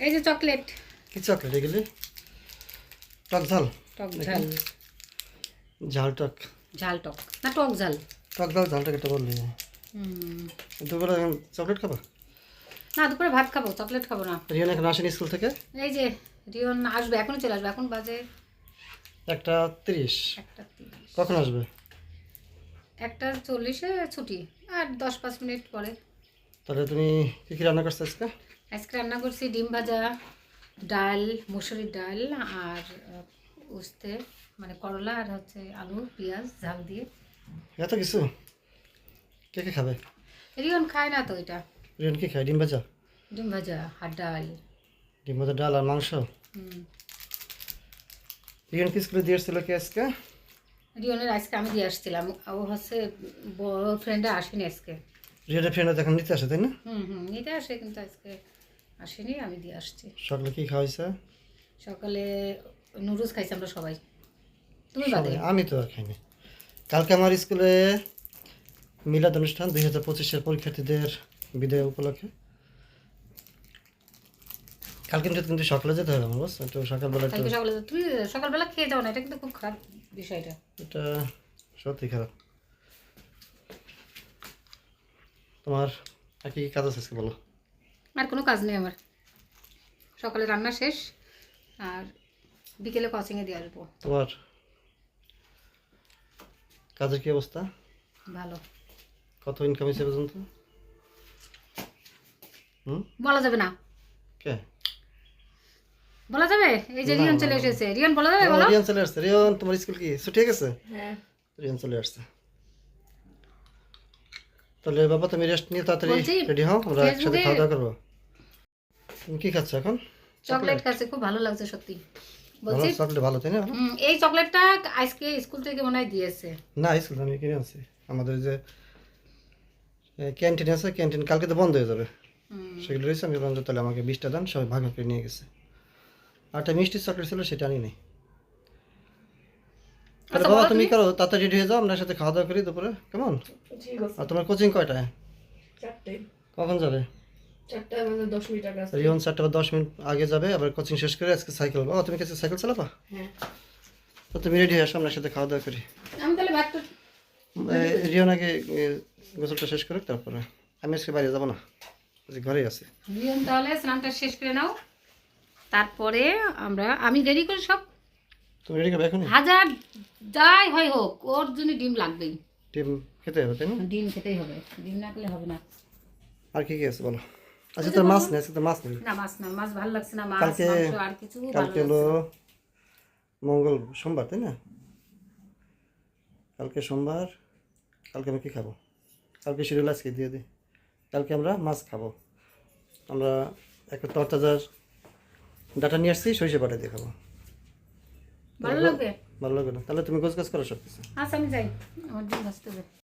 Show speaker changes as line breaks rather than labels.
এই যে চকলেট।
কি চকলেট এগুলি? টক ঝাল।
টক ঝাল।
ঝাল টক।
ঝাল টক। না টক ঝাল।
টক ঝাল ঝাল টক এটা বললি
হুম।
দুপুরে চকলেট খাবা?
না দুপুরে ভাত খাব চকলেট খাব না।
রিয়ান এখন আসেনি স্কুল থেকে?
এই যে রিয়ন আসবে এখনই চলে আসবে এখন বাজে
একটা তিরিশ।
একটা তিরিশ।
কখন আসবে?
একটা চল্লিশে ছুটি আর দশ পাঁচ মিনিট পরে।
তাহলে তুমি কী কী রান্না করছ আজকে?
আজকে রান্না করছি ডিম ভাজা ডাল মুসুরির ডাল আর উস্তে মানে করলা আর হচ্ছে আলু পেঁয়াজ ঝাল দিয়ে।
এত কিছু? কে কে খাবে?
রিয়ন খায় না তো এটা।
রিয়ান কি খায়? ডিম ভাজা?
ডিম ভাজা আর ডাল।
ডিম ভাজা ডাল আর মাংস?
রিয়ন
রিয়ান কি স্কুলে দিয়ে এসেছিল কি আজকে?
রিয়নের আজকে আমি দিয়ে আসছিলাম। ও হচ্ছে বড় ফ্রেন্ডে আসেনি আজকে।
রিয়ানের ফ্রেন্ড এখন নিতে আসে তাই না?
হুম হুম নিতে আসে কিন্তু আজকে আসেনি আমি দিয়ে আসছি।
সকালে কি খাওয়াইছে?
সকালে নুডলস খাইছি আমরা সবাই। তুমি বাদে?
আমি তো আর খাইনি। কালকে আমার স্কুলে মিলাদ অনুষ্ঠান দুই হাজার পঁচিশের পরীক্ষার্থীদের বিদায় উপলক্ষে। কালকে কিন্তু কিন্তু সকালে যেতে হবে আমার বস। একটু সকালবেলা একটু
সকালে তুমি সকালবেলা খেয়ে যাও না এটা কিন্তু খুব খারাপ বিষয়টা।
এটা সত্যি খারাপ। তোমার আর কি কি কাজ আছে বলো?
আর কোনো কাজ নেই আমার। সকালে রান্না শেষ আর বিকেলে কোচিংয়ে দিয়ে আসব।
তোমার কাজের কি অবস্থা?
ভালো।
কত ইনকাম হিসেবে পর্যন্ত? হুম?
বলা যাবে না।
কে?
বলা যাবে? এই যে রিয়ন চলে এসেছে। রিয়ন বলা যাবে? বলো।
রিয়ান চলে আসছে। রিয়ান তোমার স্কুল কি? ছুটি হয়ে গেছে? রিয়ান চলে আসছে। তাহলে বাবা তুমি রেস্ট নিয়ে তাড়াতাড়ি রেডি হও আমরা একসাথে খাওয়া দাওয়া করব। তুমি কি খাচ্ছ এখন?
চকলেট খাচ্ছে খুব ভালো লাগছে সত্যি। বলছি
চকলেট ভালো তাই না?
এই চকলেটটা আজকে স্কুল থেকে মনে হয় দিয়েছে।
না স্কুল আমি কিনে আনছি। আমাদের যে ক্যান্টিন আছে ক্যান্টিন কালকে তো বন্ধ হয়ে যাবে। সেগুলো রয়েছে আমি বললাম তাহলে আমাকে বিশটা দেন সবাই ভাগ করে নিয়ে গেছে। আর একটা মিষ্টি চকলেট ছিল সেটা আনি নাই
আচ্ছা,
বাবা তুমি করো তাড়াতাড়ি রেডি হয়ে যাও আমরা সাথে খাওয়া দাওয়া করি দুপুরে কেমন? আর তোমার কোচিং কয়টায়?
চারটে।
কখন যাবে?
আসতে।
রিয়ন চারটা বা দশ মিনিট আগে যাবে আবার কোচিং শেষ করে আজকে সাইকেল ও তুমি কাছে সাইকেল চালাবা?
হ্যাঁ।
তো তুমি রেডি হয়ে আসো আমরা সাথে খাওয়া দাওয়া করি।
আমি তাহলে ব্যাগটা
রিয়ন আগে গোসলটা শেষ করে তারপরে। আমি আজকে বাইরে যাব না আজকে ঘরেই আছি।
রিয়ন তাহলে স্নানটা শেষ করে নাও তারপরে আমরা আমি রেডি করে সব
তুমি রেডি করবে এখনই?
হাজার যাই হয় হোক ওর জন্য ডিম লাগবেই।
টিম খেতে হবে তাই না?
ডিম খেতেই হবে ডিম না খেলে হবে না।
আর কি কি আছে বলো? আজকে তো মাছ নেই আজকে তো মাছ নেই?
না মাছ না মাছ ভালো লাগছে না মাছ মাংস আর কিছু ভালো
কালকে হলো মঙ্গল সোমবার তাই না? কালকে সোমবার কালকে আমি কি খাব? কালকে শিডিউল আজকে দিয়ে দিই কালকে আমরা মাছ খাব। আমরা একটা তরতাজার ডাটা নিয়ে আসছি সরিষে বাটা দিয়ে খাব।
ভালো লাগবে?
ভালো লাগবে না। তাহলে তুমি গোছ গাছ করো সব কিছু
আচ্ছা আমি যাই। আমার দিন ব্যস্ত